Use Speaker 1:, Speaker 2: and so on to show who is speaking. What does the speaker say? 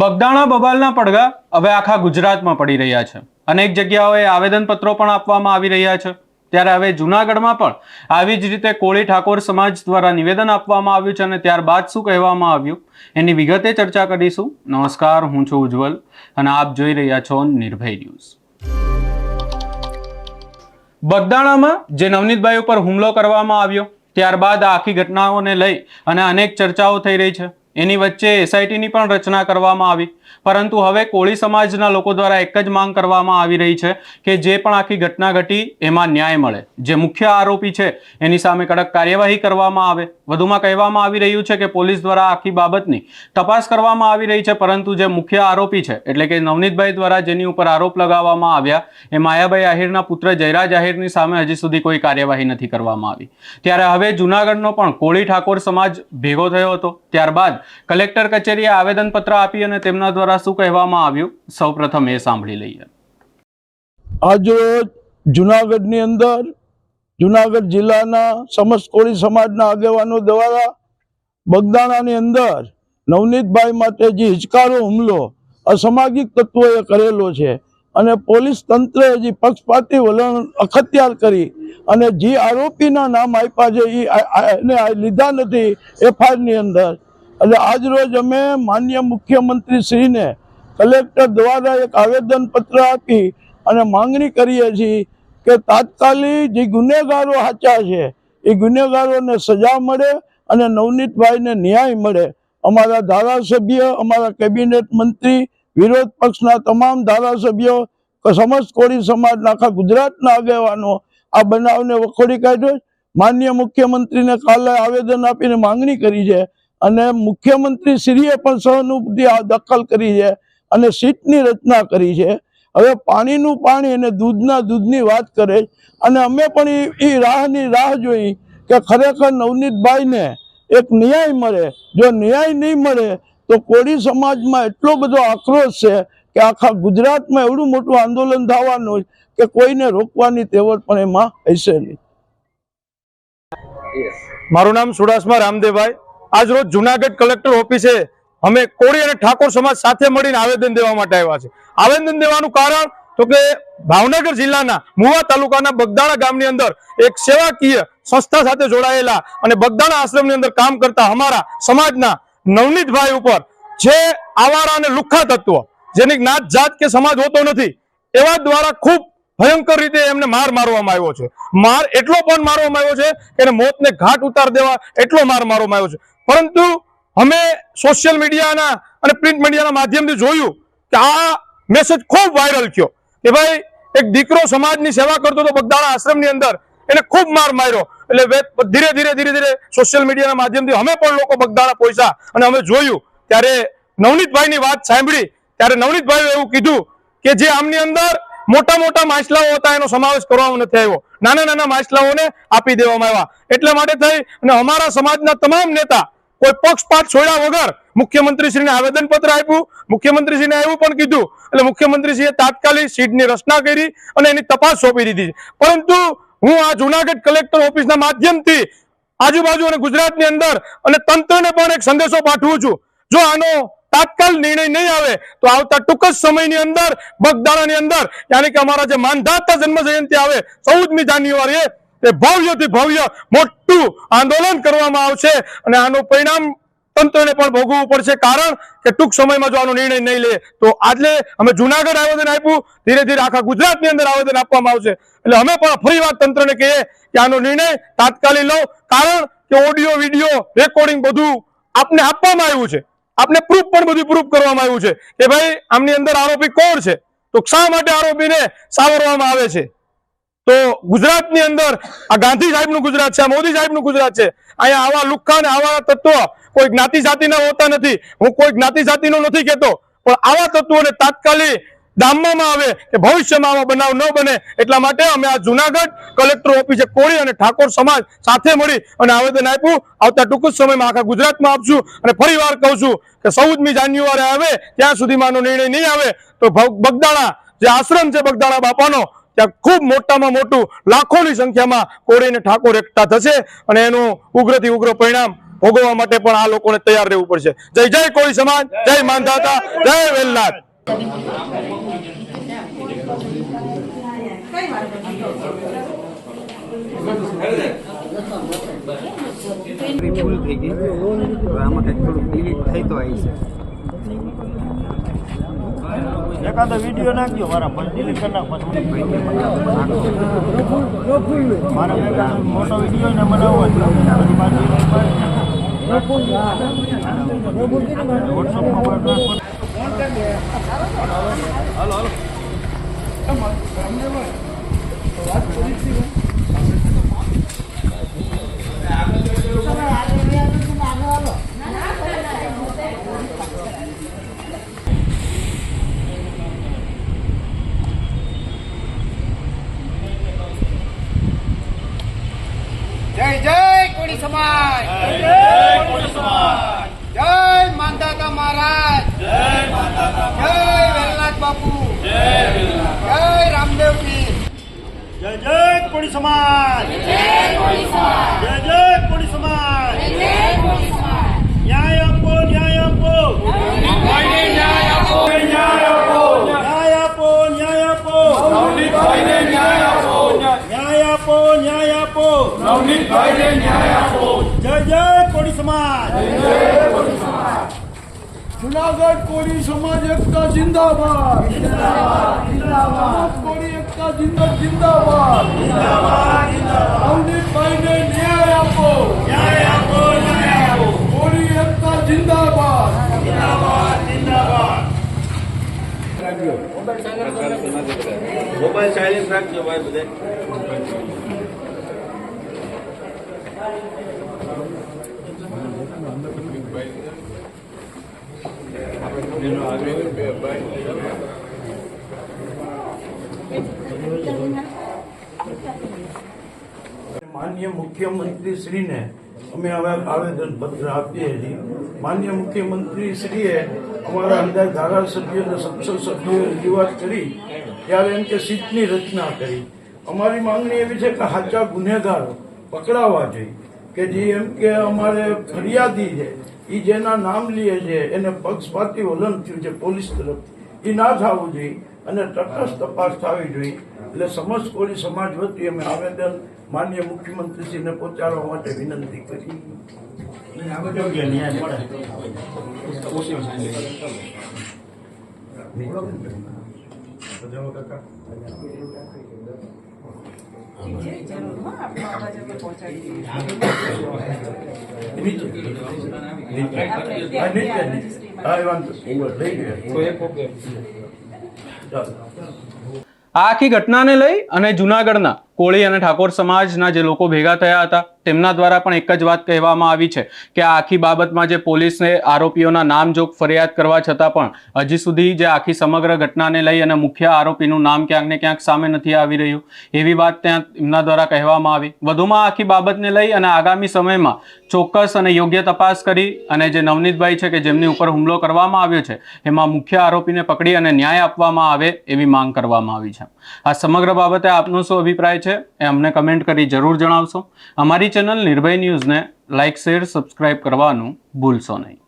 Speaker 1: બગદાણા બબાલના પડઘા હવે આખા ગુજરાતમાં પડી રહ્યા છે. અનેક જગ્યાઓએ આવેદનપત્રો પણ આપવામાં આવી રહ્યા છે. ત્યારે હવે જૂનાગઢમાં પણ આવી જ રીતે કોળી ઠાકોર સમાજ દ્વારા નિવેદન આપવામાં આવ્યું છે અને ત્યારબાદ શું કહેવામાં આવ્યું? એની વિગતે ચર્ચા કરીશું. નમસ્કાર, હું છું ઉજ્જવલ અને આપ જોઈ રહ્યા છો નિર્ભય ન્યૂઝ. બગદાણામાં જે નવનીતભાઈ ઉપર હુમલો કરવામાં આવ્યો, ત્યારબાદ આખી ઘટનાઓને લઈ અને અનેક ચર્ચાઓ થઈ રહી છે. એની વચ્ચે એસઆઈટીની પણ રચના કરવામાં આવી. પરંતુ હવે કોળી સમાજના લોકો દ્વારા એક જ માંગ કરવામાં આવી રહી છે કે જે પણ આખી ઘટના ઘટી એમાં ન્યાય મળે. જે મુખ્ય આરોપી છે, એની સામે કડક કાર્યવાહી કરવામાં આવે. વધુમાં કહેવામાં આવી રહ્યું છે કે પોલીસ દ્વારા આખી બાબતની તપાસ કરવામાં આવી રહી છે, પરંતુ જે મુખ્ય આરોપી છે, એટલે કે નવનીતભાઈ દ્વારા જેની ઉપર આરોપ લગાવવામાં આવ્યા, એ માયાભાઈ આહિરના પુત્ર જયરાજ આહિરની સામે હજી સુધી કોઈ કાર્યવાહી નથી કરવામાં આવી. ત્યારે હવે જૂનાગઢનો પણ કોળી ઠાકોર સમાજ ભેગો થયો હતો. ત્યારબાદ કલેક્ટર કચેરીએ આવેદનપત્ર આપી અને તેમના દ્વારા શું કહેવામાં આવ્યું? સૌપ્રથમ એ સાંભળી લઈએ.
Speaker 2: આજરોજ જુનાગઢની અંદર, જુનાગઢ જિલ્લાના સમસ્ત કોળી સમાજના આગેવાનો દ્વારા બગદાણાની અંદર નવનીતભાઈ માટે જે હિચકારો હુમલો અસામાજિક તત્વોએ કરેલો છે અને પોલીસ તંત્રએ જે પક્ષપાતી વલણ અખત્યાર કરી અને જે આરોપીના નામ આપ્યા છે એ લીધા નથી એફઆઈઆરની અંદર. એટલે આજરોજ અમે માન્ય મુખ્યમંત્રી શ્રીને કલેક્ટર દ્વારા એક આવેદનપત્ર આપી અને માંગણી કરીએ છીએ કે તાત્કાલિક જે ગુનેગારો સાચા છે, એ ગુનેગારોને સજા મળે અને નવનીતભાઈને ન્યાય મળે. અમારા ધારાસભ્ય, અમારા કેબિનેટ મંત્રી, વિરોધ પક્ષના તમામ ધારાસભ્યો, સમસ્ત કોળી સમાજના આખા ગુજરાતના આગેવાનો આ બનાવને વખોડી કાઢ્યો. માન્ય મુખ્યમંત્રીને કાલે આવેદન આપીને માંગણી કરી છે અને મુખ્યમંત્રી શ્રીએ પણ સહાનુભૂતિ દખલ કરી છે અને સીટની રચના કરી છે. હવે પાણીનું પાણી અને દૂધના દૂધની વાત કરે અને અમે પણ એ રાહની રાહ જોઈ કે ખરેખર નવનીતભાઈને એક ન્યાય મળે. જો ન્યાય નહીં મળે તો કોળી સમાજમાં એટલો બધો આક્રોશ છે કે આખા ગુજરાતમાં એવડું મોટું આંદોલન થવાનું કે કોઈને રોકવાની તેવડ પણ એમાં હશે નહીં.
Speaker 3: મારું નામ સુડાસમાં રામદેવભાઈ આજ રોજ જુનાગઢ કલેક્ટર ઓફિસે અમે કોળી અને ઠાકોર સમાજ સાથે મળીને આવેદન દેવા માટે આવ્યા છે. આવેદન દેવાનું કારણ તો કે ભાવનગર જિલ્લાના મુવા તાલુકાના બગદાણા ગામની અંદર એક સેવાકીય સંસ્થા સાથે જોડાયેલા અને બગદાણા આશ્રમની અંદર કામ કરતા અમારા સમાજના નવનીતભાઈ ઉપર જે આવારા અને લુખ્ખા તત્વ, જેની જ્ઞાત જાત કે સમાજ હોતો નથી, એવા દ્વારા ખૂબ ભયંકર રીતે એમને માર મારવામાં આવ્યો છે. માર એટલો પણ મારવામાં આવ્યો છે કે મોતને ઘાટ ઉતાર દેવા એટલો માર મારવામાં આવ્યો છે. પરંતુ અમે સોશિયલ મીડિયાના અને પ્રિન્ટ મીડિયાના માધ્યમથી જોયું કે આ મેસેજ ખૂબ વાયરલ થયો કે ભાઈ, એક દીકરો સમાજની સેવા કરતો હતો બગદાણા આશ્રમની અંદર, એને ખૂબ માર માર્યો. એટલે ધીરે ધીરે ધીરે ધીરે સોશિયલ મીડિયાના માધ્યમથી અમે પણ લોકો બગદાણા પહોંચ્યા અને અમે જોયું. ત્યારે નવનીતભાઈની વાત સાંભળી, ત્યારે નવનીતભાઈએ એવું કીધું કે જે આમની અંદર મોટા મોટા માછલાઓ હતા, એનો સમાવેશ કરવામાં નથી આવ્યો. નાના નાના માછલાઓને આપી દેવામાં આવ્યા. એટલા માટે થઈ અને અમારા સમાજના તમામ નેતા કોઈ પક્ષપાત છોડ્યા વગર મુખ્યમંત્રીશ્રીને આવેદન પત્ર આપ્યું, મુખ્યમંત્રીશ્રીને એવું પણ કીધું, એટલે મુખ્યમંત્રીશ્રીએ તાત્કાલિક સીટની રચના કરી અને એની તપાસ સોંપી દીધી પરંતુ હું આ જુનાગઢ કલેક્ટર ઓફિસના માધ્યમથી આજુબાજુ અને ગુજરાતની અંદર અને તંત્રને પણ એક સંદેશો પાઠવું છું. જો આનો તાત્કાલ નિર્ણય નહીં આવે, તો આવતા ટૂંક જ સમયની અંદર બગદાણાની અંદર, યાની કે અમારા જે માનધાતા જન્મ જયંતિ આવે, ચૌદમી જાન્યુઆરીએ તે ભવ્યથી ભવ્ય મોટું આંદોલન કરવામાં આવશે અને આનું પરિણામ તંત્રને પણ ભોગવવું પડશે. કારણ કે ટૂંક સમયમાં જો આનો નિર્ણય નહીં લે, તો આજે અમે જુનાગઢ આવેદન આપ્યું. ધીરે ધીરે આખા ગુજરાતની અંદર આવેદન આપવામાં આવશે. એટલે અમે પણ ફરી વાત તંત્રને કહીએ કે આનો નિર્ણય તાત્કાલિક લો કારણ કે ઓડિયો, વીડિયો, રેકોર્ડિંગ બધું આપને આપવામાં આવ્યું છે. આપને પ્રૂફ પણ બધું પ્રૂફ કરવામાં આવ્યું છે કે ભાઈ આમની અંદર આરોપી કોણ છે? તો શા માટે આરોપીને સાવરવામાં આવે છે? તો ગુજરાતની અંદર આ ગાંધી સાહેબનું ગુજરાત છે, આ મોદી સાહેબનું ગુજરાત છે. અહીંયા આવા લુખ્ખા ને આવા તત્વો કોઈ જ્ઞાતિ જાતિના હોતા નથી. હું કોઈ જ્ઞાતિ જાતિનો નથી કહેતો, પણ આવા તત્વોને તાત્કાલિક ડામવામાં આવે કે ભવિષ્યમાં આવા બનાવ ન બને એટલા માટે અમે આ જુનાગઢ કલેક્ટર ઓફિસે કોળી અને ઠાકોર સમાજ સાથે મળી અને આવેદન આપ્યું. આવતા ટૂંક જ સમયમાં આખા ગુજરાતમાં આપશું અને ફરી વાર કહું છું કે ચૌદમી જાન્યુઆરી આવે, ત્યાં સુધીમાં આનો નિર્ણય નહીં આવે, તો બગદાણા, જે આશ્રમ છે બગદાણા બાપાનો ત્યાં ખૂબ મોટામાં મોટું લાખોની સંખ્યામાં કોળી અને ઠાકોર એકઠા થશે અને એનું ઉગ્રથી ઉગ્ર પરિણામ ભોગવવા માટે પણ આ લોકોને તૈયાર રહેવું પડશે. જય જય કોળી સમાજ, જય માનધાતા, જય વેલનાથ.
Speaker 4: ફૂલ થઈ ગઈ આમાં કંઈક થોડુંક ડિલીટ થઈ તો આવી છે.
Speaker 5: એકાદો વીડિયો નાખજો મારા પણ ડિલીટ પછી મોટો વીડિયો ને બનાવવો ટ્રાન્સફર
Speaker 6: કોળી સમાજ. જય જય માનદાતા મહારાજ. જય વેલનાથ બાપુ. જય રામદેવ પીર
Speaker 5: જય જય કોળી સમાજ. જય જય કોળી સમાજ. ન્યાય આપો ન્યાય આપો ન્યાય આપો ન્યાય આપો ન્યાય આપો ન્યાય આપો ન્યાય આપો ન્યાય આપો જય જય કોળી સમાજ.
Speaker 2: જુનાગઢ કોળી સમાજ એકતા જિંદાબાદ. કોળી એકતા જિંદાબાદ. જિંદાબાદ અવનીતભાઈને ન્યાય આપો.
Speaker 5: ન્યાય આપો ન્યાય આપો.
Speaker 2: કોળી એકતા જિંદાબાદ.
Speaker 5: જિંદાબાદ જિંદાબાદ.
Speaker 2: માન્ય મુખ્યમંત્રી શ્રીને અમે હવે આવેદન પત્ર આપીએ છીએ. માન્ય મુખ્યમંત્રી શ્રીએ અમારા અંદર ધારાસભ્ય અને સંસદ સભ્યોએ રજૂઆત કરી, ત્યારે એમ કે સીટની રચના કરી. અમારી માંગણી એવી છે કે સાચા ગુનેગારો પકડાવા જોઈએ. કે જે એમ કે અમારે ફરિયાદી છે એ જેના નામ લે છે એને પક્ષપાતી વલણ થયું છે પોલીસ તરફ એ ના થવું જોઈએ અને તટસ્થ તપાસ થવી જોઈએ. એટલે સમસ્ત કોળી સમાજ વતી અમે આવેદન માન્ય મુખ્યમંત્રીશ્રીને પહોંચાડવા માટે વિનંતી કરી.
Speaker 5: યોગ્ય
Speaker 1: આખી ઘટનાને લઈ અને જુનાગઢના કોળી અને ઠાકોર સમાજના જે લોકો ભેગા થયા હતા, તેમના દ્વારા પણ એક જ વાત કહેવામાં આવી છે કે આ આખી બાબતમાં જે પોલીસને આરોપીઓના નામજોગ ફરિયાદ કરવા છતાં પણ હજી સુધી જે આખી સમગ્ર ઘટનાને લઈ અને મુખ્ય આરોપીનું નામ ક્યાંક ને ક્યાંક સામે નથી આવી રહ્યું, એવી વાત ત્યાં એમના દ્વારા કહેવામાં આવી. વધુમાં આખી બાબતને લઈ અને આગામી સમયમાં ચોક્કસ અને યોગ્ય તપાસ કરી અને જે નવનીતભાઈ છે કે જેમની ઉપર હુમલો કરવામાં આવ્યો છે, એમાં મુખ્ય આરોપીને પકડી અને ન્યાય આપવામાં આવે એવી માંગ કરવામાં આવી છે. આ સમગ્ર બાબતે આપનો શું અભિપ્રાય છે એ અમને કમેન્ટ કરી જરૂર જણાવશો. અમારી ચેનલ નિર્ભય ન્યૂઝને લાઇક શેર સબસ્ક્રાઇબ કરવાનું ભૂલશો નહીં.